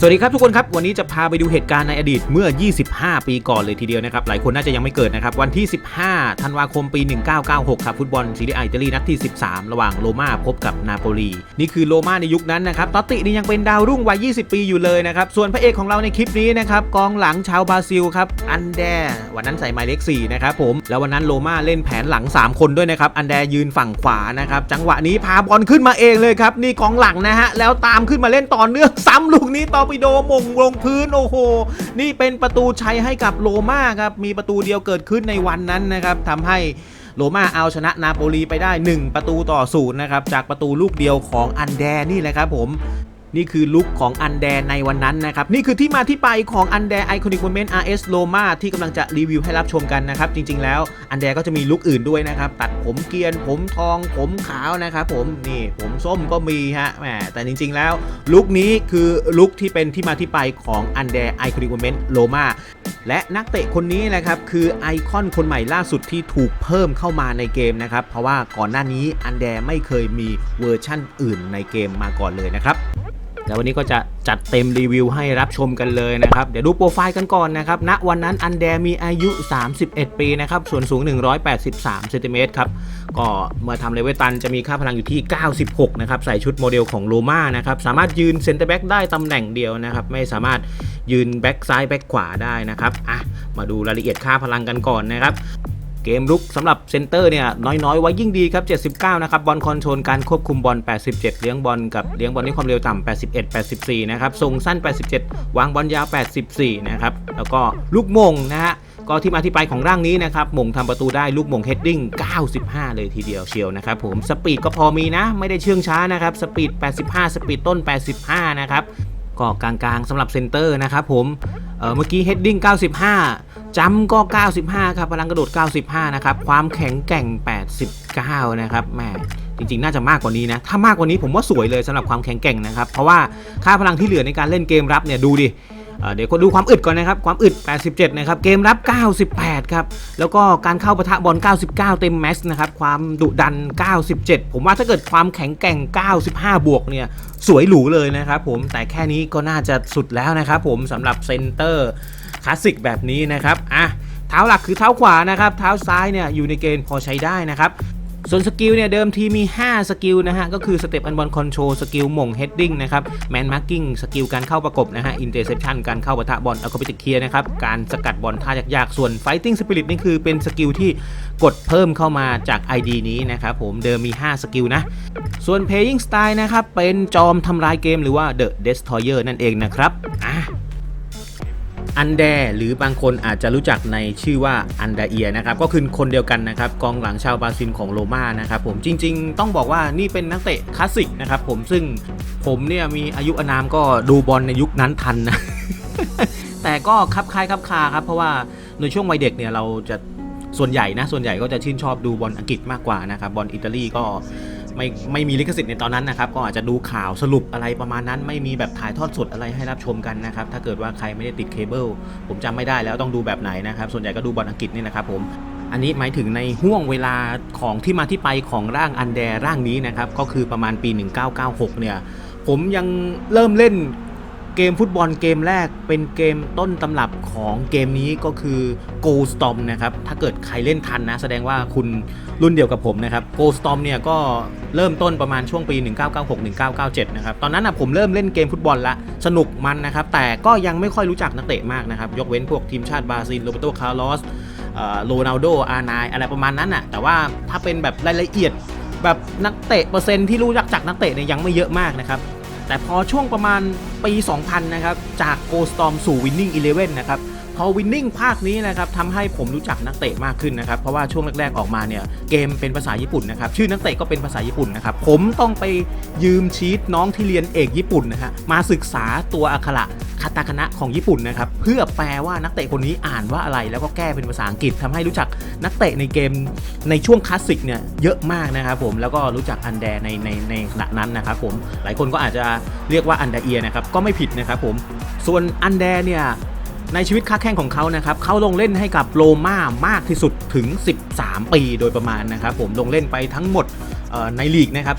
สวัสดีครับทุกคนครับ วันนี้จะพาไปดูเหตุการณ์ในอดีตเมื่อ 25 ปีก่อนเลยทีเดียวนะครับ หลายคนน่าจะยังไม่เกิดนะครับ วันที่ 15 ธันวาคมปี 1996 ครับ ฟุตบอลซีรีส์อิตาลีนัดที่ 13 ระหว่างโรม่าพบกับนาโปลี นี่คือโรม่าในยุคนั้นนะครับตอตตินี่ยังเป็นดาวรุ่งวัย 20 ปีอยู่เลยนะครับ ส่วนพระเอกของเราในคลิปนี้นะครับกองหลังชาวบราซิลครับอันแดวันนั้นใส่หมายเลข4นะครับผมแล้ววันนั้นโรม่าเล่นแผนหลัง 3 คนด้วยนะครับอันแดยืนฝั่งขวานะครับจังหวะนี้พาบอลขึ้นมาเองเลยครับนี่กองหลังนะฮะแล้วตามขึ้นมาเล่นต่อเนื่องซ้ำลูกนี้ตอไปโดมงลงพื้นโอ้โห นี่เป็นประตูชัยให้กับโรม่าครับ มีประตูเดียวเกิดขึ้นในวันนั้นนะครับทำให้โรม่าเอาชนะนาโปลีไปได้ 1 ประตูต่อศูนย์นะครับ จากประตูลูกเดียวของอันแดนี่แหละครับผม นี่คือลุคของอันแดในวันนั้นนะครับ นี่คือที่มาที่ไปของอันแดไอคอนิกโมเมนต์ RS Roma ที่กำลังจะรีวิวให้รับชมกันนะครับ จริง ๆ แล้วอันแดก็จะมีลุคอื่นด้วยนะครับ ตัดผมเกียน ผมทอง ผมขาวนะครับผมนี่ผมส้มก็มีฮะแหมแต่จริง ๆ แล้วลุคนี้คือลุคที่เป็นที่มาที่ไปของอันแดไอคอนิกโมเมนต์โ m มาและนักเตะคนนี้นะครับคือไอคอนคนใหม่ล่าสุดที่ถูกเพิ่มเข้ามาในเกมนะครับเพราะว่าก่อนหน้านี้อันแดไม่เคยมีเวอร์ชั่นอื่นในเกมมาก่อนเลยนะครับ แล้ววันนี้ก็จะจัดเต็มรีวิวให้รับชมกันเลยนะครับ เดี๋ยวดูโปรไฟล์กันก่อนนะครับณวันนั้นอันแดมีอายุ 31 ปีนะครับ ส่วนสูง 183เซนติเมตรครับ ก็เมื่อทำเลเวลตันจะมีค่าพลังอยู่ที่ 96 นะครับ ใส่ชุดโมเดลของโลมานะครับ สามารถยืนเซนเตอร์แบ็กได้ตำแหน่งเดียวนะครับ ไม่สามารถยืนแบ็กซ้ายแบ็กขวาได้นะครับ อะ มาดูรายละเอียดค่าพลังกันก่อนนะครับ เกมลุกสำหรับเซนเตอร์เนี่ยน้อยๆ ไว้ยิ่งดีครับ 79 นะครับ บอลคอนโทรลการควบคุมบอล 87 เลี้ยงบอลกับเลี้ยงบอลด้วยความเร็วต่ำ81 84 นะครับส่งสั้น 87 วางบอลยาว 84 นะครับ แล้วก็ลูกมงนะฮะก็ที่มาที่ไปของร่างนี้นะครับมงทำประตูได้ลูกมงเฮดดิ้ง 95 เลยทีเดียวเชียวนะครับผมสปีดก็พอมีนะ ไม่ได้เชื่องช้านะครับสปีด 85 สปีดต้น 85 นะครับ ก็กลางๆสำหรับเซนเตอร์นะครับผมเเมื่อกี้ heading 95จัมก็ 95 ครับพลังกระโดด 95 นะครับ ความแข็งแกร่ง 89 นะครับแหมจริงๆ น่าจะมากกว่านี้นะ ถ้ามากกว่านี้ผมว่าสวยเลยสำหรับความแข็งแกร่งนะครับ เพราะว่าค่าพลังที่เหลือในการเล่นเกมรับเนี่ยดูดิ เดี๋ยวก็ดูความอึดก่อนนะครับ ความอึด 87 นะครับ เกมรับ 98 ครับ แล้วก็การเข้าปะทะบอล 99 เต็มแม็กซ์นะครับ ความดุดัน 97 ผมว่าถ้าเกิดความแข็งแกร่ง 95 บวกเนี่ย สวยหรูเลยนะครับผม แต่แค่นี้ก็น่าจะสุดแล้วนะครับผมสำหรับเซนเตอร์คลาสสิกแบบนี้นะครับ อะ เท้าหลักคือเท้าขวานะครับ เท้าซ้ายเนี่ยอยู่ในเกณฑ์พอใช้ได้นะครับ ส่วนสกิลเนี่ยเดิมทีมี 5 สกิลนะฮะ ก็คือสเต็ปอันบอลคอนโทรลสกิลหม่งเฮดดิ้งนะครับแมนมาร์กิ้งสกิลการเข้าประกบนะฮะอินเตอร์เซปชันการเข้าปะทะบอลอัลกอริติกเคลียร์นะครับ การสกัดบอลท่ายากๆ ส่วนไฟติ้งสปิริตนี่คือเป็นสกิลที่กดเพิ่มเข้ามาจาก ID นี้นะครับผมเดิมมี 5 สกิลนะ ส่วน Playing Style นะครับเป็นจอมทำลายเกมหรือว่า The Destroyer นั่นเองนะครับอะ อันแดหรือบางคนอาจจะรู้จักในชื่อว่าอันดาเอียนะครับก็คือคนเดียวกันนะครับกองหลังชาวบราซิลของโรม่านะครับผมจริง ๆ ต้องบอกว่านี่เป็นนักเตะคลาสสิกนะครับผมซึ่งผมเนี่ยมีอายุอานามก็ดูบอลในยุคนั้นทันนะแต่ก็คับคายคับคาครับเพราะว่าในช่วงวัยเด็กเนี่ยเราจะส่วนใหญ่นะส่วนใหญ่ก็จะชื่นชอบดูบอลอังกฤษมากกว่านะครับบอลอิตาลีก็ ไม่ไม่มีลิขสิทธิ์ในตอนนั้นนะครับก็อาจจะดูข่าวสรุปอะไรประมาณนั้น ไม่มีแบบถ่ายทอดสดอะไรให้รับชมกันนะครับถ้าเกิดว่าใครไม่ได้ติดเคเบิลผมจำไม่ได้แล้วต้องดูแบบไหนนะครับส่วนใหญ่ก็ดูบอลอังกฤษนี่นะครับผมอันนี้หมายถึงในห่วงเวลาของที่มาที่ไปของร่างอันแดร่างนี้นะครับก็คือประมาณปี 1996 เนี่ยผมยังเริ่มเล่น เกมฟุตบอลเกมแรกเป็นเกมต้นตำรับของเกมนี้ก็คือ Go Storm นะครับ ถ้าเกิดใครเล่นทันนะ แสดงว่าคุณรุ่นเดียวกับผมนะครับ Go Storm เนี่ยก็เริ่มต้นประมาณช่วงปี 1996-1997 นะครับ ตอนนั้นนะผมเริ่มเล่นเกมฟุตบอลละ สนุกมันนะครับ แต่ก็ยังไม่ค่อยรู้จักนักเตะมากนะครับ ยกเว้นพวกทีมชาติบราซิลโรเบโตคาร์ลอสโรนัลโดอาร์ไนอะไรประมาณนั้นอะแต่ว่าถ้าเป็นแบบรายละเอียดแบบนักเตะเปอร์เซ็นต์ที่รู้จักจากนักเตะเนี่ยยังไม่เยอะมากนะครับ แต่พอช่วงประมาณปี 2000 นะครับ จาก Go Storm สู่ Winning Eleven นะครับ พอ Winning ภาคนี้นะครับทำให้ผมรู้จักนักเตะมากขึ้นนะครับเพราะว่าช่วงแรกๆออกมาเนี่ยเกมเป็นภาษาญี่ปุ่นนะครับชื่อนักเตะก็เป็นภาษาญี่ปุ่นนะครับผมต้องไปยืมชีตน้องที่เรียนเอกญี่ปุ่นนะฮะมาศึกษาตัวอักขระคาตาคานะของญี่ปุ่นนะครับเพื่อแปลว่านักเตะคนนี้อ่านว่าอะไรแล้วก็แก้เป็นภาษาอังกฤษทำให้รู้จักนักเตะในเกมในช่วงคลาสสิกเนี่ยเยอะมากนะครับผมแล้วก็รู้จักอันแดในในในขณะนั้นนะครับผมหลายคนก็อาจจะเรียกว่าอันดาเอียนะครับก็ไม่ผิดนะครับผมส่วนอันแดเนี่ย ในชีวิตค้าแข่งของเขานะครับเขาลงเล่นให้กับโรม่ามากที่สุดถึง 13 ปีโดยประมาณนะครับผมลงเล่นไปทั้งหมด ในลีกนะครับ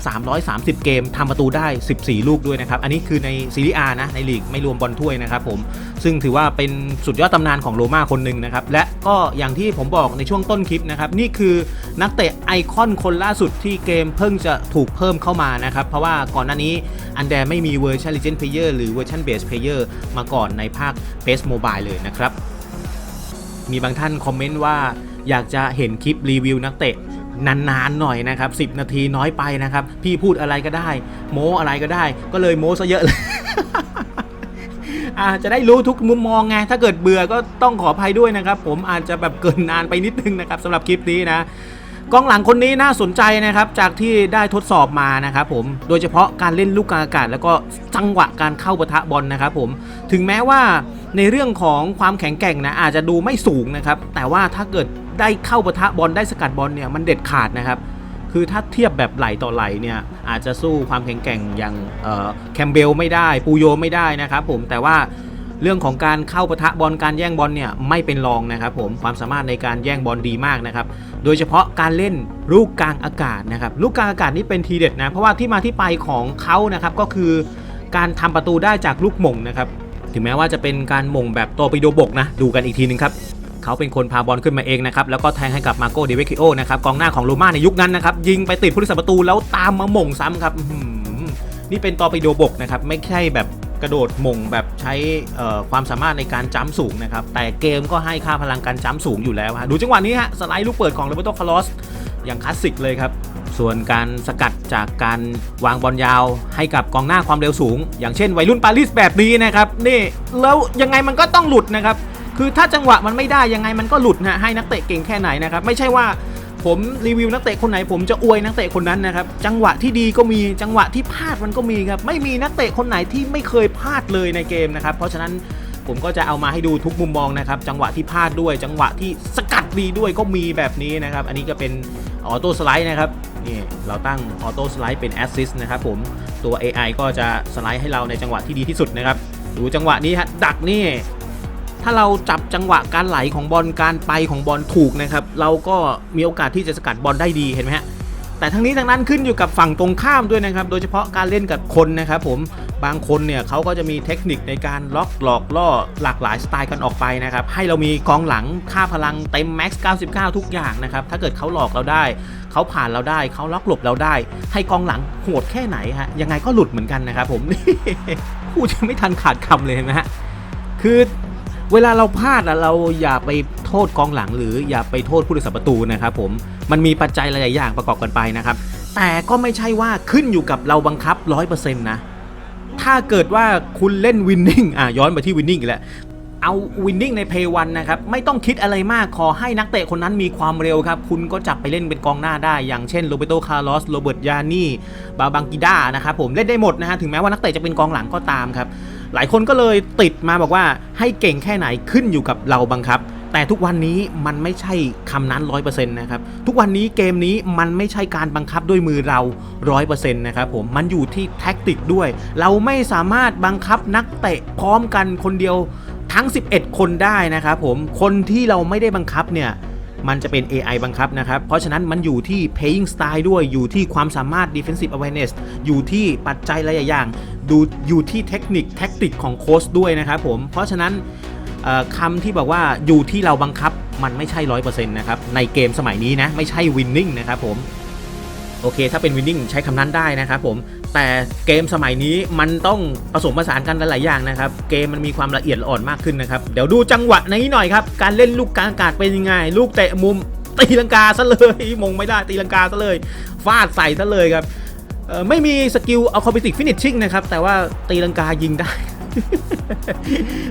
330 เกมทำประตูได้ 14 ลูกด้วยนะครับ อันนี้คือในซีรีอานะ ในลีกไม่รวมบอลถ้วยนะครับผม ซึ่งถือว่าเป็นสุดยอดตำนานของโรม่าคนหนึ่งนะครับ และก็อย่างที่ผมบอกในช่วงต้นคลิปนะครับ นี่คือนักเตะไอคอนคนล่าสุดที่เกมเพิ่งจะถูกเพิ่มเข้ามานะครับ เพราะว่าก่อนหน้านี้อันแดไม่มีเวอร์ชัน Legend Player หรือเวอร์ชัน Base Player มาก่อนในภาค PES Mobile เลยนะครับ มีบางท่านคอมเมนต์ว่าอยากจะเห็นคลิปรีวิวนักเตะ นานๆหน่อยนะครับ10นาทีน้อยไปนะครับ พี่พูดอะไรก็ได้ โม้อะไรก็ได้ ก็เลยโม้ซะเยอะเลยอาจะได้รู้ทุกมุมมองไง ถ้าเกิดเบื่อก็ต้องขออภัยด้วยนะครับ ผมอาจจะแบบเกินนานไปนิดนึงนะครับสำหรับคลิปนี้นะกองหลังคนนี้น่าสนใจนะครับ จากที่ได้ทดสอบมานะครับผมโดยเฉพาะการเล่นลูกกลางอากาศ แล้วก็จังหวะการเข้าปะทะบอลนะครับผมถึงแม้ว่าในเรื่องของความแข็งแกร่งนะอาจจะดูไม่สูงนะครับ แต่ว่าถ้าเกิด ได้เข้าปะทะบอลได้สกัดบอลเนี่ยมันเด็ดขาดนะครับ คือถ้าเทียบแบบไหลต่อไหลเนี่ยอาจจะสู้ความแข็งแกร่งอย่างแคมเบลไม่ได้ปูโยไม่ได้นะครับผมแต่ว่าเรื่องของการเข้าปะทะบอลการแย่งบอลเนี่ยไม่เป็นรองนะครับผมความสามารถในการแย่งบอลดีมากนะครับโดยเฉพาะการเล่นลูกกลางอากาศนะครับลูกกลางอากาศนี่เป็นทีเด็ดนะเพราะว่าที่มาที่ไปของเขานะครับก็คือการทำประตูได้จากลูกหม่งนะครับถึงแม้ว่าจะเป็นการหม่งแบบโตปิโดบกนะดูกันอีกทีนึงครับ เขาเป็นคนพาบอลขึ้นมาเองนะครับแล้วก็แทงให้กับมาโกเดเวคิโอนะครับกองหน้าของโรม่าในยุคนั้นนะครับยิงไปติดผู้รักษาประตูแล้วตามมาหม่งซ้ำครับนี่เป็นตอร์ปิโดบกนะครับไม่ใช่แบบกระโดดหม่งแบบใช้ความสามารถในการจ้ำสูงนะครับ แต่เกมก็ให้ค่าพลังการจ้ำสูงอยู่แล้วฮะดูจังหวะนี้ฮะสไลด์ลูกเปิดของโรเบโตคาร์ลอสอย่างคลาสสิกเลยครับ ส่วนการสกัดจากการวางบอลยาวให้กับกองหน้าความเร็วสูง อย่างเช่นวัยรุ่นปารีสแบบนี้นะครับ นี่แล้วยังไงมันก็ต้องหลุดนะครับ คือถ้าจังหวะมันไม่ได้ยังไงมันก็หลุดนะให้นักเตะเก่งแค่ไหนนะครับไม่ใช่ว่าผมรีวิวนักเตะคนไหนผมจะอวยนักเตะคนนั้นนะครับจังหวะที่ดีก็มีจังหวะที่พลาดมันก็มีครับไม่มีนักเตะคนไหนที่ไม่เคยพลาดเลยในเกมนะครับเพราะฉะนั้นผมก็จะเอามาให้ดูทุกมุมมองนะครับจังหวะที่พลาดด้วย จังหวะที่สกัดดีด้วยก็มีแบบนี้นะครับอันนี้ก็เป็นออโต้สไลด์นะครับนี่เราตั้งออโต้สไลด์เป็นแอสซิสต์นะครับผมตัว AI ก็จะสไลด์ให้เราในจังหวะที่ดีที่สุดนะครับดูจังหวะนี้ฮะดักนี่ ถ้าเราจับจังหวะการไหลของบอลการไปของบอลถูกนะครับ เราก็มีโอกาสที่จะสกัดบอลได้ดีเห็นไหมฮะแต่ทั้งนี้ทั้งนั้นขึ้นอยู่กับฝั่งตรงข้ามด้วยนะครับ โดยเฉพาะการเล่นกับคนนะครับผมบางคนเนี่ยเขาก็จะมีเทคนิคในการล็อกหลอกล่อหลากหลายสไตล์กันออกไปนะครับ ให้เรามีกองหลังค่าพลังเต็มแม็กซ์99 ทุกอย่างนะครับ ถ้าเกิดเขาหลอกเราได้ เขาผ่านเราได้ เขาล็อกหลบเราได้ ให้กองหลังโหดแค่ไหนฮะยังไงก็หลุดเหมือนกันนะครับผมพูดจะไม่ทันขาดคำเลยเห็นไหมฮะคือ เวลาเราพลาดอะเราอย่าไปโทษกองหลัง หรืออย่าไปโทษผู้รักษาประตูนะครับผมมันมีปัจจัยหลายๆอย่างประกอบกันไปนะครับ แต่ก็ไม่ใช่ว่าขึ้นอยู่กับเราบังคับ100%นะถ้าเกิดว่าคุณเล่นวินนิ่งอะย้อนไปที่วินนิ่งอีกแล้วเอาวินนิ่งในเพย์วันนะครับ ไม่ต้องคิดอะไรมากขอให้นักเตะคนนั้นมีความเร็วครับ คุณก็จับไปเล่นเป็นกองหน้าได้ อย่างเช่นโรเบโตคาร์ลอสโรเบิร์ตยานี่บาบังกิด้านะครับผมเล่นได้หมดนะฮะถึงแม้ว่านักเตะจะเป็นกองหลังก็ตามครับ หลายคนก็เลยติดมาบอกว่าให้เก่งแค่ไหนขึ้นอยู่กับเราบังคับ แต่ทุกวันนี้มันไม่ใช่คำนั้น 100%นะครับทุกวันนี้เกมนี้มันไม่ใช่การบังคับด้วยมือเรา 100%นะครับผมมันอยู่ที่แท็กติกด้วย เราไม่สามารถบังคับนักเตะพร้อมกันคนเดียวทั้ง 11 คนได้นะครับผมคนที่เราไม่ได้บังคับเนี่ย มันจะเป็น AI บังคับนะครับ เพราะฉะนั้นมันอยู่ที่ playing style ด้วยอยู่ที่ความสามารถ defensive awareness อยู่ที่ปัจจัยหลายๆอย่าง ดูอยู่ที่เทคนิคแท็กติกของโค้ชด้วยนะครับผม เพราะฉะนั้นคำที่บอกว่าอยู่ที่เราบังคับมันไม่ใช่100%นะครับ ในเกมสมัยนี้นะ ไม่ใช่ winning นะครับผม โอเค ถ้าเป็น winning ใช้คำนั้นได้นะครับผมแต่เกมสมัยนี้มันต้องผสมผสานกันหลายๆอย่างนะครับ เกมมันมีความละเอียดอ่อนมากขึ้นนะครับเดี๋ยวดูจังหวะนี้หน่อยครับ การเล่นลูกกลางอากาศเป็นยังไง ลูกเตะมุมตีลังกาซะเลยมงไม่ได้ตีลังกาซะเลยฟาดใส่ซะเลยครับไม่มีสกิลอะคอมบิติกฟินิชชิ่งนะครับ แต่ว่าตีลังกายิงได้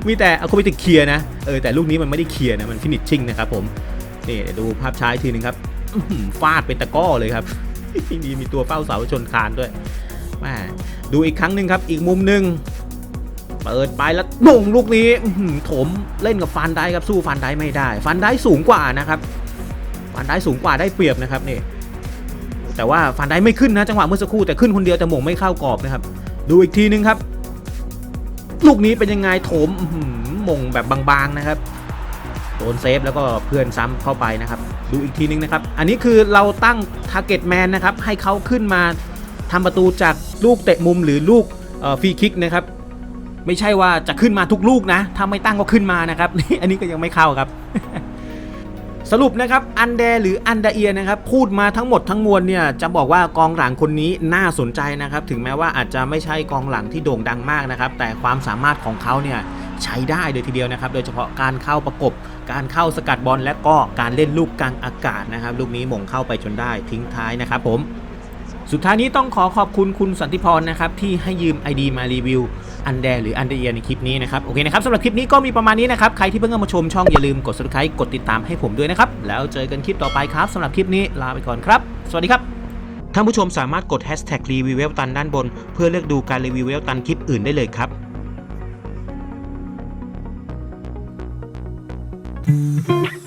มีแต่อะคอมบิติกเคลียร์นะเออแต่ลูกนี้มันไม่ได้เคลียร์นะมันฟินิชชิ่งนะครับผมนี่เดี๋ยวดูภาพช้าทีหนึงครับฟาดเป็นตะก้อเลยครับ มีมีตัวเฝ้าเสาชนคานด้วยม่ดูอีกครั้งหนึ่งครับ อีกมุมหนึ่งเปิดไปแล้วมงลูกนี้ถมเล่นกับฟันได้ครับสู้ฟันได้ไม่ได้ ฟันได้สูงกว่านะครับฟันได้สูงกว่าได้เปรียบนะครับนี่แต่ว่าฟันได้ไม่ขึ้นนะจังหวะเมื่อสักครู่แต่ขึ้นคนเดียวแต่หมงไม่เข้ากรอบนะครับ ดูอีกทีนึงครับ ลูกนี้เป็นยังไงโถมหือหมงแบบบางๆนะครับโดนเซฟแล้วก็เพื่อนซ้ำเข้าไปนะครับ ดูอีกทีนึงนะครับ อันนี้คือเราตั้ง Target Man นะครับ ให้เขาขึ้นมาทำประตูจากลูกเตะมุมหรือลูกฟรีคิกนะครับ ไม่ใช่ว่าจะขึ้นมาทุกลูกนะ ถ้าไม่ตั้งก็ขึ้นมานะครับ อันนี้ก็ยังไม่เข้าครับ สรุปนะครับอันเดหรืออันดาเอียนะครับพูดมาทั้งหมดทั้งมวลเนี่ยจะบอกว่ากองหลังคนนี้น่าสนใจนะครับถึงแม้ว่าอาจจะไม่ใช่กองหลังที่โด่งดังมากนะครับแต่ความสามารถของเขาเนี่ยใช้ได้เลยทีเดียวนะครับโดยเฉพาะการเข้าประกบ การเข้าสกัดบอลและก็การเล่นลูกกลางอากาศนะครับลูกนี้หม่งเข้าไปจนได้ทิ้งท้ายนะครับผม สุดท้ายนี้ต้องขอขอบคุณคุณสันติพรนะครับที่ให้ยืม ID มารีวิวอันแดหรืออันเดียในคลิปนี้นะครับ โอเคนะครับสำหรับคลิปนี้ก็มีประมาณนี้นะครับ ใครที่เพิ่งเข้ามาชมช่องอย่าลืมกด subscribe กดติดตามให้ผมด้วยนะครับ แล้วเจอกันคลิปต่อไปครับสำหรับคลิปนี้ลาไปก่อนครับ สวัสดีครับท่านผู้ชมสามารถกด hashtag รีวิวเวลตันด้านบน เพื่อเลือกดูการรีวิวเวลตันคลิปอื่นได้เลยครับ Thank